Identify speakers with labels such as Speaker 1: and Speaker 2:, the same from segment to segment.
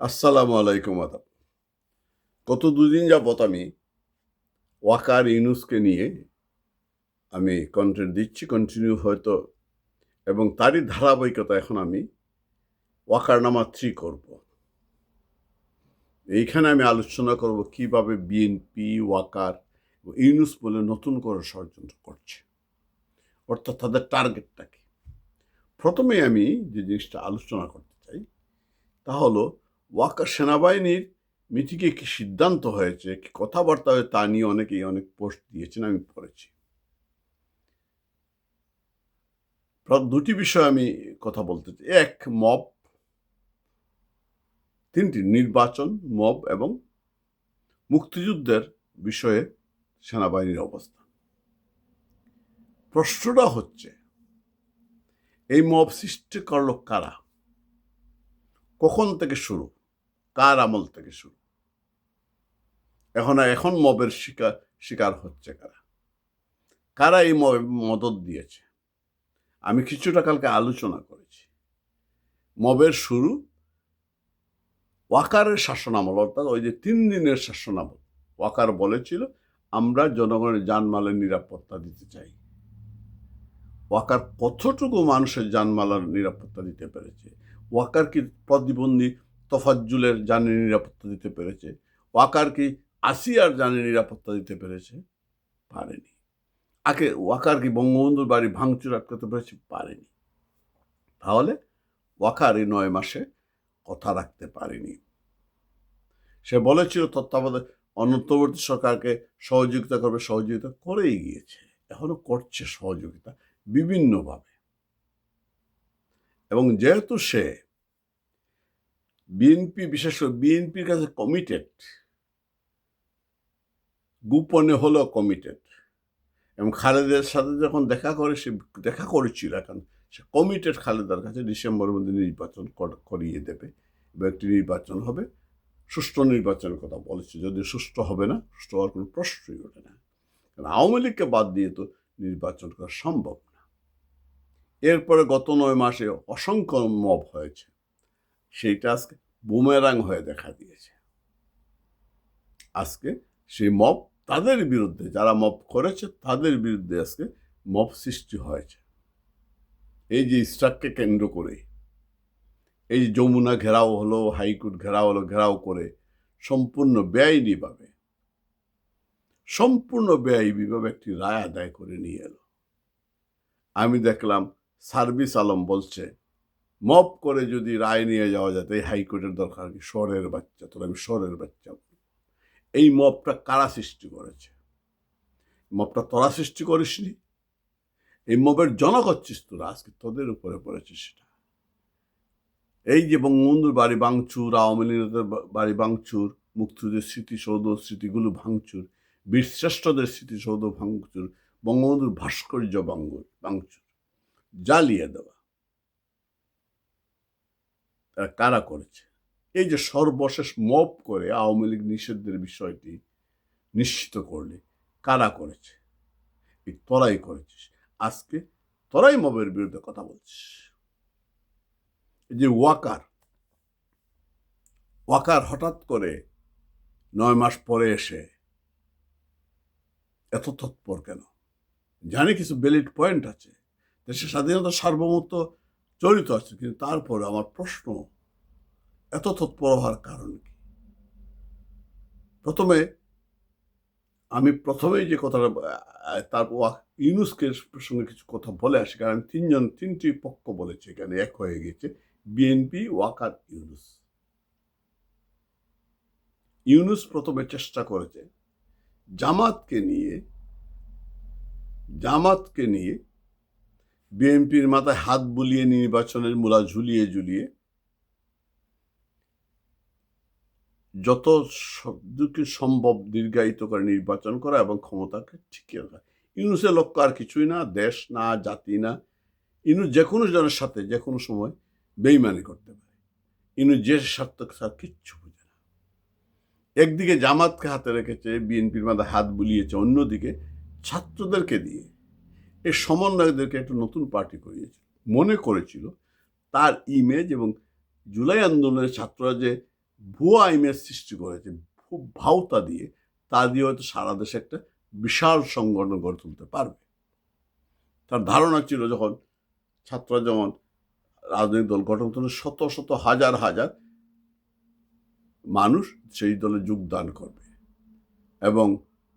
Speaker 1: আসসালামু আলাইকুম আদাব। গত দুদিন যাবৎ আমি ওয়াকার ইউনুসকে নিয়ে আমি কন্টেন্ট দিচ্ছি কন্টিনিউ হয়তো, এবং তারই ধারাবাহিকতা এখন আমি ওয়াকার নামা থ্রি করব। এইখানে আমি আলোচনা করব কীভাবে বিএনপি ওয়াকার, ইউনুস বলে নতুন করে ষড়যন্ত্র করছে। অর্থাৎ তাদের টার্গেটটা কি? প্রথমে আমি যে জিনিসটা আলোচনা করতে চাই, তা হলো ওয়াকার সেনাবাহিনীর মিটিংয়ে কি সিদ্ধান্ত হয়েছে, কি কথাবার্তা হয়েছে তা নিয়ে অনেকেই অনেক পোস্ট দিয়েছেন, আমি পড়েছি। দুটি বিষয় আমি কথা বলতে চাই। এক, মব। তিনটি, নির্বাচন, মব এবং মুক্তিযুদ্ধের বিষয়ে সেনাবাহিনীর অবস্থা। প্রশ্নটা হচ্ছে, এই মব সৃষ্টি করল কারা? কখন থেকে শুরু? কার আমল থেকে শুরু। এখন এখন মবের শিকার শিকার হচ্ছে কারা? কারা এই মদত দিয়েছে? আমি কিছুটা কালকে আলোচনা করেছি। মবের শুরু ওয়াকারের শাসনামল, অর্থাৎ ওই যে তিন দিনের শাসনামল। ওয়াকার বলেছিল, আমরা জনগণের জানমালের নিরাপত্তা দিতে চাই। ওয়াকার কতটুকু মানুষের জানমালের নিরাপত্তা দিতে পেরেছে? ওয়াকার কি প্রতিবন্ধী তফাজ্জুলের জানে নিরাপত্তা দিতে পেরেছে। ওয়াকার কি আসিয়ার জানে নিরাপত্তা দিতে পেরেছে? পারেনি। আগে ওয়াকার কি বঙ্গবন্ধুর বাড়ি ভাঙচুর আটকাতে পেরেছে? পারেনি। তাহলে ওয়াকার এই নয় মাসে কথা রাখতে পারেনি। সে বলেছিল, তত্ত্বাবধায়ক অনন্তবর্তী সরকারকে সহযোগিতা করবে, সহযোগিতা করেই গিয়েছে। এখনও করছে সহযোগিতা, বিভিন্নভাবে। এবং যেহেতু সে বিএনপি, বিশেষ করে বিএনপির কাছে কমিটেড গোপনে হলো কমিটেড এবং খালেদের সাথে যখন দেখা করে, সে দেখা করেছিল এখন, সে কমিটেড খালেদার কাছে ডিসেম্বরের মধ্যে নির্বাচন কর- করিয়ে দেবে, এবং একটি নির্বাচন হবে, সুষ্ঠু নির্বাচনের কথা বলেছে যদি সুষ্ঠু হবে না, সুষ্ঠু হওয়ার কোনো প্রশ্নই ওঠে না। কারণ আওয়ামী লীগকে বাদ দিয়ে তো নির্বাচন করা সম্ভব না। এরপরে গত নয় মাসে অসংখ্য মব হয়েছে। সেইটা আজকে বুমেরাং হয়ে দেখা দিয়েছে। আজকে সেই মব তাদের বিরুদ্ধে, যারা মব করেছে, তাদের বিরুদ্ধে আজকে মব সৃষ্টি হয়েছে। এই যে স্ট্রাককে কেন্দ্র করে, এই যে যমুনা ঘেরাও হলো, হাইকোর্ট ঘেরাও হলো, ঘেরাও করে, সম্পূর্ণ বেআইনিভাবে সম্পূর্ণ বেআইনিভাবে একটি রায় আদায় করে নিয়ে এলো। আমি দেখলাম সার্ভিস আলম বলছে মপ করে যদি রায় নিয়ে যাওয়া যেত এই হাইকোর্টের দরকার কি? স্বরের বাচ্চা, তোর আমি স্বরের বাচ্চা এই মপটা কারা সৃষ্টি করেছে? মপটা তোরা সৃষ্টি করিসনি। এই মপের জনক হচ্ছিস তোরা, আজকে তোদের উপরে পড়েছে সেটা। এই যে বঙ্গবন্ধুর বাড়ি ভাঙচুর, আওয়ামী লীগের বাড়ি ভাঙচুর, মুক্তিযুদ্ধের স্মৃতিসৌধ, স্মৃতিগুলো ভাঙচুর, বীরশ্রেষ্ঠদের স্মৃতিসৌধ ভাঙচুর, বঙ্গবন্ধুর ভাস্কর্য ভাঙ্গুর ভাঙচুর, জ্বালিয়ে দেওয়া। কারা করেছে? এই যে সর্বশেষ মপ করে আওয়ামী লীগ নিষেধের বিষয়টি নিশ্চিত করলে কারা করেছে? এই তোরাই করেছিস। আজকে তরাই মবের বিরুদ্ধে কথা বলছিস। যে ওয়াকার ওয়াকার হঠাৎ করে নয় মাস পরে এসে এত তৎপর কেন? জানি কিছু বেলিড পয়েন্ট আছে। দেশের স্বাধীনতা সার্বভৌমত্ব জড়িত আছে কিন্তু তারপরে আমার প্রশ্ন এত তৎপর হওয়ার কারণ কি? প্রথমে আমি প্রথমেই যে কথাটা আহ, তার ওয়া- ইউনুসকে প্রসঙ্গে কিছু কথা বলে আসি কারণ তিনজন তিনটি পক্ষ বলেছে এখানে এক হয়ে গেছে বিএনপি ওয়াকার ইউনুস। ইউনুস প্রথমে চেষ্টা করেছে জামাতকে নিয়ে জামাতকে নিয়ে বিএনপির মাথায় হাত বুলিয়ে নির্বাচনের মূলা ঝুলিয়ে ঝুলিয়ে যত শব্দকে সম্ভব দীর্ঘায়িত করে নির্বাচন করা এবং ক্ষমতাকে ঠিকিয়ে রাখা। ইউনুসের লক্ষ্য আর কিছুই না, দেশ না, জাতি না। ইউনুস যে কোনো জনের সাথে, যে কোনো সময় বেইমানি করতে পারে। ইউনুস যে স্বার্থ তার কিচ্ছু বুঝে না। একদিকে জামাতকে হাতে রেখেছে, বিএনপির মাথায় হাত বুলিয়েছে, অন্যদিকে ছাত্রদেরকে দিয়ে এই সমন্বয়দেরকে একটা নতুন পার্টি করিয়েছিল, মনে করেছিল। তার ইমেজ এবং জুলাই আন্দোলনের ছাত্ররা যে ভুয়া ইমেজ সৃষ্টি করেছে, খুব ভাওতা দিয়ে, তা দিয়ে হয়তো সারা দেশে একটা বিশাল সংগঠন গড়ে তুলতে পারবে। তার ধারণা ছিল যখন ছাত্ররা যেমন রাজনৈতিক দল গঠন করতে শত শত হাজার হাজার মানুষ সেই দলে যোগদান করবে। এবং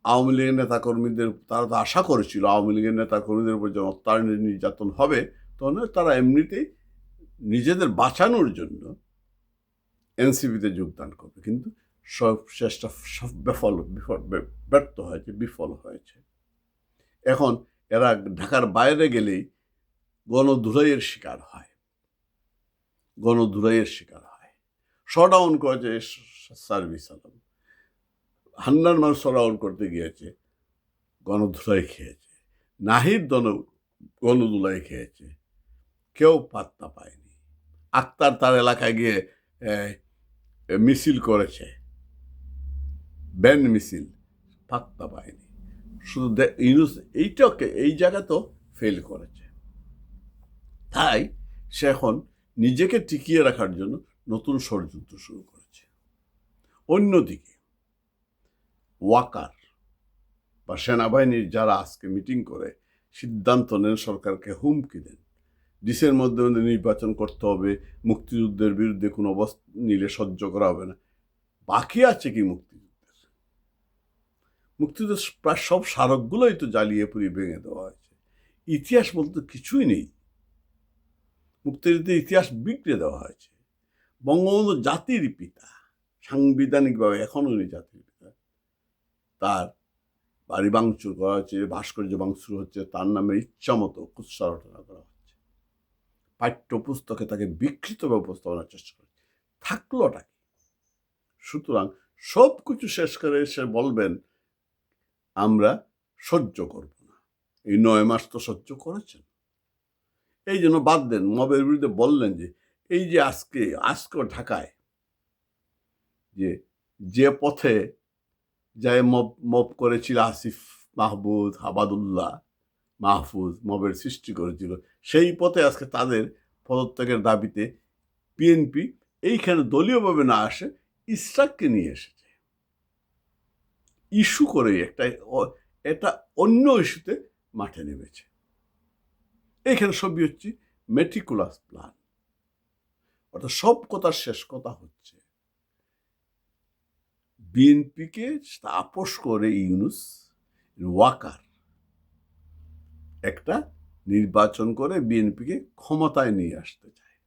Speaker 1: আওয়ামী লীগের নেতাকর্মীদের, তারা তো আশা করেছিল আওয়ামী লীগের নেতাকর্মীদের উপর যখন অত্যাচার নির্যাতন হবে, তখন তারা এমনিতেই নিজেদের বাঁচানোর জন্য এনসিপিতে যোগদান করবে। কিন্তু সব চেষ্টা সব বিফল ব্যর্থ হয়েছে, বিফল হয়েছে। এখন এরা ঢাকার বাইরে গেলেই গণধুলাইয়ের শিকার হয়। গণধুলাইয়ের শিকার হয়। শডাউন করেছে সার্ভিস আলম। হান্নার মানুষ শডাউন করতে গিয়েছে, গণধুলাই খেয়েছে, নাহিদ দন গণধুলাই খেয়েছে, কেউ পাত্তা পায়নি। আক্তার তার এলাকায় গিয়ে মিছিল করেছে। ব্যান মিছিল, পাত্তা পায়নি। শুধু ইউনুস এইটাকে, এই জায়গা তো ফেল করেছে। তাই সে এখন নিজেকে টিকিয়ে রাখার জন্য নতুন ষড়যন্ত্র শুরু করেছে। অন্যদিকে ওয়াকার বা সেনাবাহিনীর যারা আজকে মিটিং করে, সিদ্ধান্ত নেন সরকারকে হুমকি দেন। ডিসের মধ্যে নির্বাচন করতে হবে, মুক্তিযুদ্ধের বিরুদ্ধে কোনো অবস্থা নিলে সহ্য করা হবে না। বাকি আছে কি মুক্তিযুদ্ধের? মুক্তিযুদ্ধের প্রায় সব স্মারকগুলোই তো জ্বালিয়ে পুড়িয়ে ভেঙে দেওয়া হয়েছে। ইতিহাস বলতে কিছুই নেই। মুক্তিযুদ্ধের ইতিহাস বিগড়ে দেওয়া হয়েছে। বঙ্গবন্ধু জাতির পিতা, সাংবিধানিকভাবে এখনও উনি জাতির তার বাড়ি ভাঙচুর করা হচ্ছে ভাস্কর্য ভাঙচুর হচ্ছে, তার নামে ইচ্ছা মতো কুৎসা রচনা করা হচ্ছে। পাঠ্যপুস্তকে তাকে বিকৃতভাবে উপস্থাপনার চেষ্টা করছে থাকলোটা কি? সুতরাং সব কিছু শেষ করে এসে বলবেন, আমরা সহ্য করব না। এই নয় মাস তো সহ্য করেছেন। এই জন্য বাদ দেন, মবের বিরুদ্ধে বললেন যে, এই যে আজকে আজকে ঢাকায় যে যে পথে যায় মব মব করেছিল আসিফ মাহবুদ আবাদুল্লাহ মাহফুজ মবের সৃষ্টি করেছিল। সেই পথে আজকে তাদের পদত্যাগের দাবিতে বিএনপি এইখানে দলীয়ভাবে না আসে, ইসরাককে নিয়ে এসেছে। ইস্যু করে একটা এটা অন্য ইস্যুতে মাঠে নেমেছে। এইখানে সবই হচ্ছে মেটিকুলাস প্ল্যান। অর্থাৎ সব কথার শেষ কথা হচ্ছে বিএনপিকে আপোষ করে ইউনুস, ওয়াকার। একটা নির্বাচন করে বিএনপিকে ক্ষমতায় নিয়ে আসতে চায়।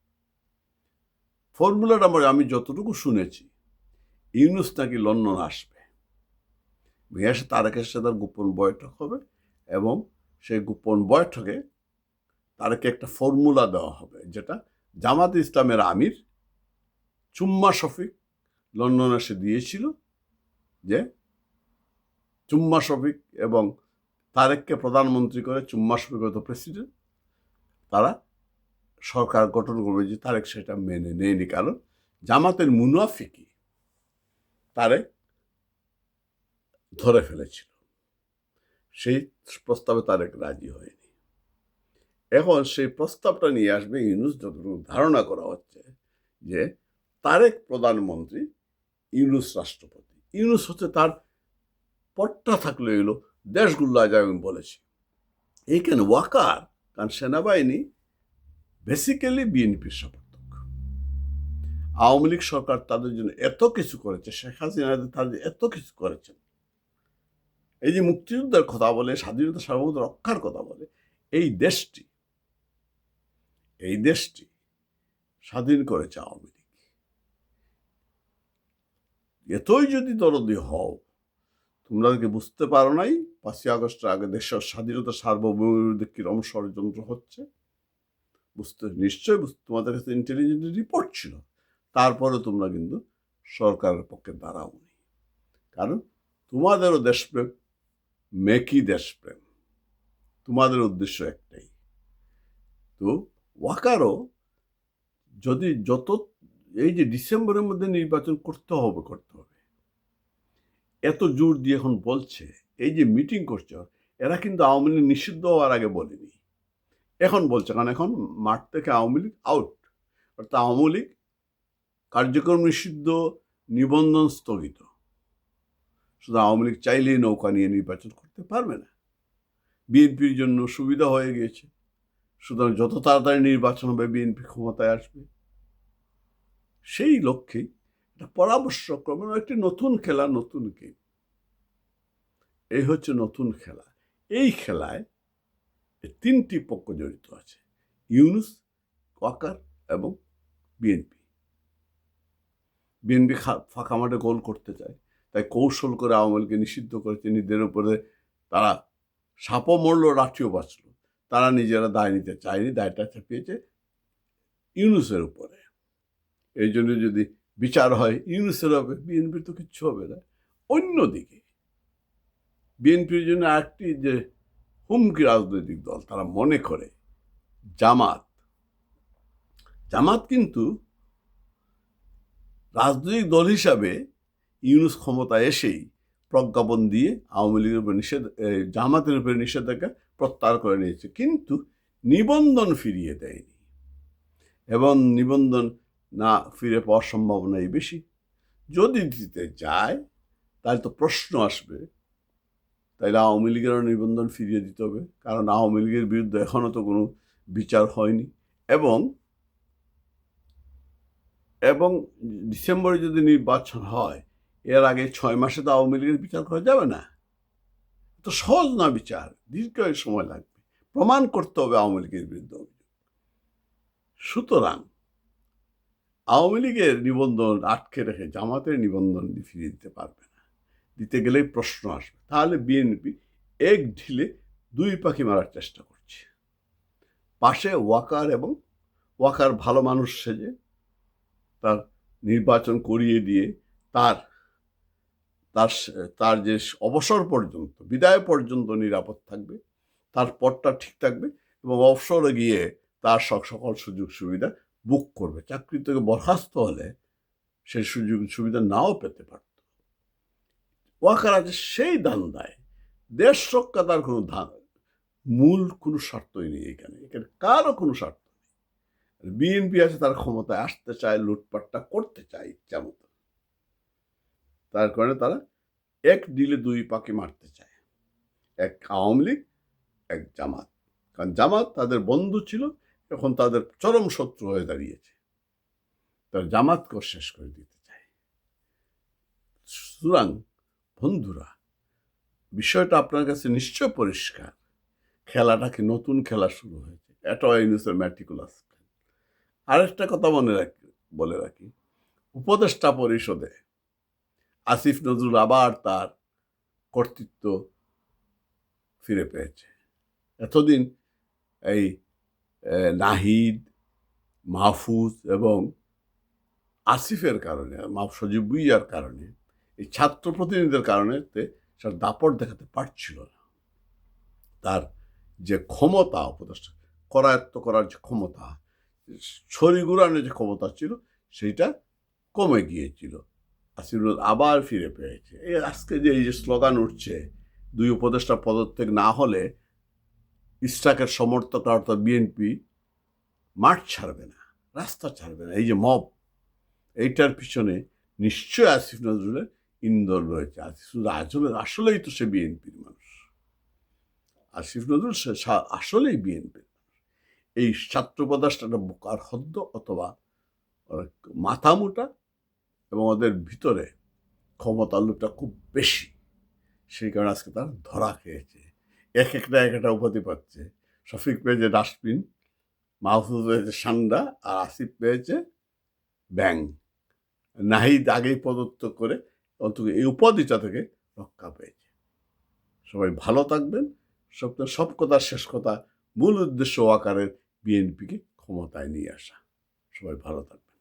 Speaker 1: ফর্মুলাটা আমার আমি যতটুকু শুনেছি, ইউনুস নাকি লন্ডন আসবে। এসে তারেকের সাথে তার গোপন বৈঠক হবে এবং সেই গোপন বৈঠকে তারকে একটা ফর্মুলা দেওয়া হবে, যেটা জামাত ইসলামের আমির চুম্মা শফিক লন্ডনে এসে দিয়েছিল। যে চুম্মা শফিক এবং তারেককে প্রধানমন্ত্রী করে চুম্মা শফিক হয়তো প্রেসিডেন্ট তারা সরকার গঠন করবে যে তারেক সেটা মেনে নেয়নি। কারণ জামাতের মুনাফিকি তারেক ধরে ফেলেছিল। সেই প্রস্তাবে তারেক রাজি হয়নি। এখন সেই প্রস্তাবটা নিয়ে আসবে ইউনুস, যতটুকু ধারণা করা হচ্ছে যে তারেক প্রধানমন্ত্রী ইউনুস রাষ্ট্রপতি। ইউনুস হচ্ছে তার পট্টা থাকলে এলো দেশগুলো আজ আমি বলেছি। এইখানে ওয়াকার কারণ সেনাবাহিনী বেসিক্যালি বিএনপির সমর্থক। আওয়ামী লীগ সরকার তাদের জন্য এত কিছু করেছে, শেখ হাসিনা তাদের এত কিছু করেছেন এই যে মুক্তিযুদ্ধের কথা বলে, স্বাধীনতা সার্বভৌমত্ব রক্ষার কথা বলে, এই দেশটি এই দেশটি স্বাধীন করেছে আওয়ামী লীগ। এতই যদি দরদি হও, তোমরা কি বুঝতে পারো নাই, পাঁচই আগস্টের আগে দেশের স্বাধীনতা সার্বভৌমের কিরম ষড়যন্ত্র হচ্ছে? বুঝতে, নিশ্চয়ই তোমাদের কাছে ইন্টেলিজেন্ট রিপোর্ট ছিল। তারপরে তোমরা কিন্তু সরকারের পক্ষে দাঁড়াওনি। কারণ তোমাদেরও দেশপ্রেম, মেকি দেশপ্রেম। তোমাদের উদ্দেশ্য একটাই। তো ওয়াকারও যদি যত এই যে ডিসেম্বরের মধ্যে নির্বাচন করতে হবে করতে হবে। এত জোর দিয়ে এখন বলছে, এই যে মিটিং করছে, এরা কিন্তু আওয়ামী লীগ নিষিদ্ধ হওয়ার আগে বলেনি। এখন বলছে, কারণ এখন মাঠ থেকে আওয়ামী লীগ আউট অর্থাৎ আওয়ামী লীগ কার্যক্রম নিষিদ্ধ, নিবন্ধন স্থগিত। শুধু আওয়ামী লীগ চাইলেই নৌকা নিয়ে নির্বাচন করতে পারবে না। বিএনপির জন্য সুবিধা হয়ে গিয়েছে। সুতরাং যত তাড়াতাড়ি নির্বাচন হবে, বিএনপি ক্ষমতায় আসবে। সেই লক্ষ্যেই একটা পরামর্শক্রমে একটি নতুন খেলা, নতুন গেম এই হচ্ছে নতুন খেলা। এই খেলায় তিনটি পক্ষ জড়িত আছে, ইউনুস, ওয়াকার এবং বিএনপি। বিএনপি ফাঁকা মাঠে গোল করতে চায়, তাই কৌশল করে আওয়ামী লীগকে নিষিদ্ধ করেছে নিজেদের উপরে তারা সাপও মরলো লাঠিও বাঁচলো। তারা নিজেরা দায় নিতে চায়নি, দায়টা চাপিয়েছে ইউনুসের উপরে। এই জন্য যদি বিচার হয়, ইউনুসের হবে, বিএনপির তো কিচ্ছু হবে না। অন্যদিকে, বিএনপির জন্য একটি যে হুমকি রাজনৈতিক দল, তারা মনে করে, জামাত। জামাত কিন্তু রাজনৈতিক দল হিসাবে ইউনুস ক্ষমতায় এসেই প্রজ্ঞাপন দিয়ে আওয়ামী লীগের উপর নিষেধ জামাতের উপরে নিষেধাজ্ঞা প্রত্যাহার করে নিয়েছে। কিন্তু নিবন্ধন ফিরিয়ে দেয়নি। এবং নিবন্ধন না ফিরে পাওয়ার সম্ভাবনাই বেশি। যদি দিতে যায়, তাহলে তো প্রশ্ন আসবে, তাইলে আওয়ামী লীগেরও নিবন্ধন ফিরিয়ে দিতে হবে। কারণ আওয়ামী লীগের বিরুদ্ধে এখনও তো কোনো বিচার হয়নি। এবং এবং ডিসেম্বরে যদি নির্বাচন হয়, এর আগে ছয় মাসে তো আওয়ামী লীগের বিচার করা যাবে না। তো সহজ না বিচার, দীর্ঘ সময় লাগবে। প্রমাণ করতে হবে আওয়ামী লীগের বিরুদ্ধে অভিযোগ। সুতরাং আওয়ামী লীগের নিবন্ধন আটকে রেখে জামাতের নিবন্ধন ফিরিয়ে দিতে পারবে না। দিতে গেলেই প্রশ্ন আসবে। তাহলে বিএনপি এক ঢিলে দুই পাখি মারার চেষ্টা করছে। পাশে ওয়াকার এবং ওয়াকার ভালো মানুষ সেজে তার নির্বাচন করিয়ে দিয়ে তার তার তার যে অবসর পর্যন্ত, বিদায় পর্যন্ত নিরাপদ থাকবে, তার পথটা ঠিক থাকবে এবং অবসরে গিয়ে তার সকল সুযোগ সুবিধা বুক করবে। চাকরি থেকে বরখাস্ত হলে সেই সুযোগ, সুবিধা নাও পেতে পারত। ওয়াকার আছে সেই দায় দেশ রক্ষা তার কোনো ধান, মূল কোনো স্বার্থই নেই এখানে এখানে কারও কোনো স্বার্থ নেই। বিএনপি আছে তার ক্ষমতায় আসতে চায়, লুটপাটটা করতে চায়, ইচ্ছা মতো। তার কারণে তারা এক ডিলে দুই পাখি মারতে চায়। এক আওয়ামী লীগ, এক জামাত। কারণ জামাত তাদের বন্ধু ছিল এখন তাদের চরম শত্রু হয়ে দাঁড়িয়েছে। তার জামাতকে শেষ করে দিতে চায়। সুতরাং বন্ধুরা, বিষয়টা আপনার কাছে নিশ্চয় পরিষ্কার। খেলাটা কি নতুন খেলা শুরু হয়েছে? এটা ইউনিসের ম্যাটিকুলাস আরেকটা কথা মনে রাখি, বলে রাখি। উপদেষ্টা পরিষদে আসিফ নজরুল আবার তার কর্তৃত্ব ফিরে পেয়েছে। এতদিন এই নাহিদ, মাহফুজ এবং আসিফের কারণে সজীব বুইয়ার কারণে, এই ছাত্র প্রতিনিধিদের কারণে তার দাপট দেখাতে পারছিল না। তার যে ক্ষমতা উপদেষ্টা, করায়ত্ত করার যে ক্ষমতা, ছড়ি গুড়ানোর যে ক্ষমতা ছিল, সেইটা কমে গিয়েছিল। আসিফুল আবার ফিরে পেয়েছে। এই আজকে যে এই যে স্লোগান উঠছে, দুই উপদেষ্টা পদত্যাগ না হলে ইস্টাকের সমর্থক অর্থাৎ বিএনপি মাঠ ছাড়বে না, রাস্তা ছাড়বে না, এই যে মব, এইটার পিছনে নিশ্চয় আসিফ নজরুলের ইন্দোর রয়েছে। আসিফ আসলে আসলেই তো সে বিএনপির মানুষ। আসিফ নজরুল সে আসলেই বিএনপির এই ছাত্র পদার্থটা বোকার হদ্দ অথবা মাথা মোটা এবং ওদের ভিতরে ক্ষমতার খুব বেশি। সেই কারণে আজকে তারা ধরা খেয়েছে। এক একটা এক একটা উপাধি পাচ্ছে। শফিক পেয়েছে ডাস্টবিন, মাহফুজ পেয়েছে সান্ডা, আর আসিফ পেয়েছে ব্যাং। নাহিদ আগেই পদত্ব করে অন্তত এই উপাধিটা থেকে রক্ষা পেয়েছে। সবাই ভালো থাকবেন। সব সব কথার শেষ কথা, মূল উদ্দেশ্য আকারের বিএনপিকে ক্ষমতায় নিয়ে আসা। সবাই ভালো থাকবেন।